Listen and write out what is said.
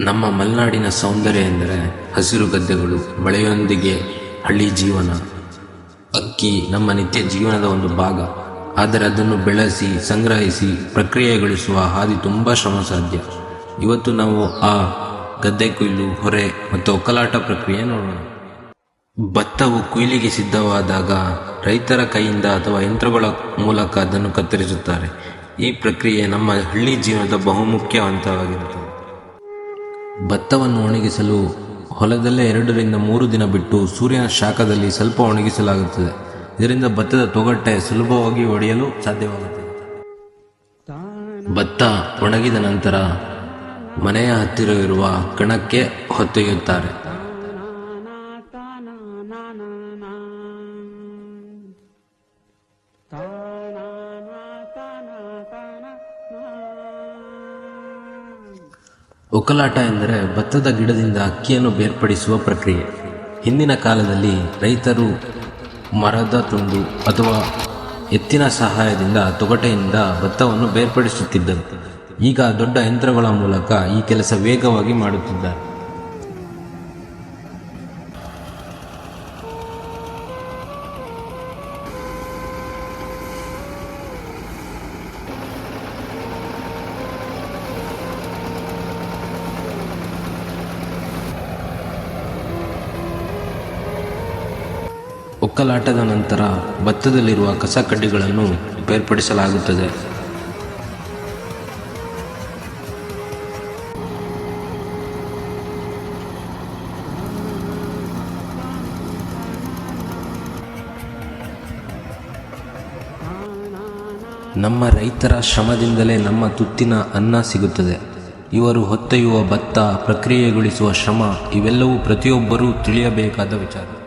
ನಮ್ಮ ಮಲೆನಾಡಿನ ಸೌಂದರ್ಯ ಎಂದರೆ ಹಸಿರು ಗದ್ದೆಗಳು, ಮಳೆಯೊಂದಿಗೆ ಹಳ್ಳಿ ಜೀವನ. ಅಕ್ಕಿ ನಮ್ಮ ನಿತ್ಯ ಜೀವನದ ಒಂದು ಭಾಗ. ಆದರೆ ಅದನ್ನು ಬೆಳೆಸಿ, ಸಂಗ್ರಹಿಸಿ, ಪ್ರಕ್ರಿಯೆಗೊಳಿಸುವ ಹಾದಿ ತುಂಬ ಶ್ರಮ ಸಾಧ್ಯ ಇವತ್ತು ನಾವು ಆ ಗದ್ದೆ ಕೊಯ್ಲು, ಹೊರೆ ಮತ್ತು ಒಕ್ಕಲಾಟ ಪ್ರಕ್ರಿಯೆ ನೋಡೋಣ. ಭತ್ತವು ಕೊಯ್ಲಿಗೆ ಸಿದ್ಧವಾದಾಗ ರೈತರ ಕೈಯಿಂದ ಅಥವಾ ಯಂತ್ರಗಳ ಮೂಲಕ ಅದನ್ನು ಕತ್ತರಿಸುತ್ತಾರೆ. ಈ ಪ್ರಕ್ರಿಯೆ ನಮ್ಮ ಹಳ್ಳಿ ಜೀವನದ ಬಹುಮುಖ್ಯ ಹಂತವಾಗಿರುತ್ತದೆ. ಭತ್ತವನ್ನು ಒಣಗಿಸಲು ಹೊಲದಲ್ಲೇ ಎರಡರಿಂದ ಮೂರು ದಿನ ಬಿಟ್ಟು ಸೂರ್ಯನ ಶಾಖದಲ್ಲಿ ಸ್ವಲ್ಪ ಒಣಗಿಸಲಾಗುತ್ತದೆ. ಇದರಿಂದ ಭತ್ತದ ತೊಗಟೆ ಸುಲಭವಾಗಿ ಒಡೆಯಲು ಸಾಧ್ಯವಾಗುತ್ತದೆ. ಭತ್ತ ಒಣಗಿದ ನಂತರ ಮನೆಯ ಹತ್ತಿರವಿರುವ ಕಣಕ್ಕೆ ಹೊತ್ತೊಯ್ಯುತ್ತಾರೆ. ಒಕ್ಕಲಾಟ ಎಂದರೆ ಭತ್ತದ ಗಿಡದಿಂದ ಅಕ್ಕಿಯನ್ನು ಬೇರ್ಪಡಿಸುವ ಪ್ರಕ್ರಿಯೆ. ಹಿಂದಿನ ಕಾಲದಲ್ಲಿ ರೈತರು ಮರದ ತುಂಡು ಅಥವಾ ಎತ್ತಿನ ಸಹಾಯದಿಂದ ತೊಗಟೆಯಿಂದ ಭತ್ತವನ್ನು ಬೇರ್ಪಡಿಸುತ್ತಿದ್ದರು. ಈಗ ದೊಡ್ಡ ಯಂತ್ರಗಳ ಮೂಲಕ ಈ ಕೆಲಸ ವೇಗವಾಗಿ ಮಾಡುತ್ತಿದ್ದಾರೆ. ಒಕ್ಕಲಾಟದ ನಂತರ ಭತ್ತದಲ್ಲಿರುವ ಕಸ ಕಡ್ಡಿಗಳನ್ನು ಬೇರ್ಪಡಿಸಲಾಗುತ್ತದೆ. ನಮ್ಮ ರೈತರ ಶ್ರಮದಿಂದಲೇ ನಮ್ಮ ತುತ್ತಿನ ಅನ್ನ ಸಿಗುತ್ತದೆ. ಇವರು ಹೊತ್ತೊಯ್ಯುವ ಭತ್ತ ಪ್ರಕ್ರಿಯೆಗೊಳಿಸುವ ಶ್ರಮ ಇವೆಲ್ಲವೂ ಪ್ರತಿಯೊಬ್ಬರೂ ತಿಳಿಯಬೇಕಾದ ವಿಚಾರ.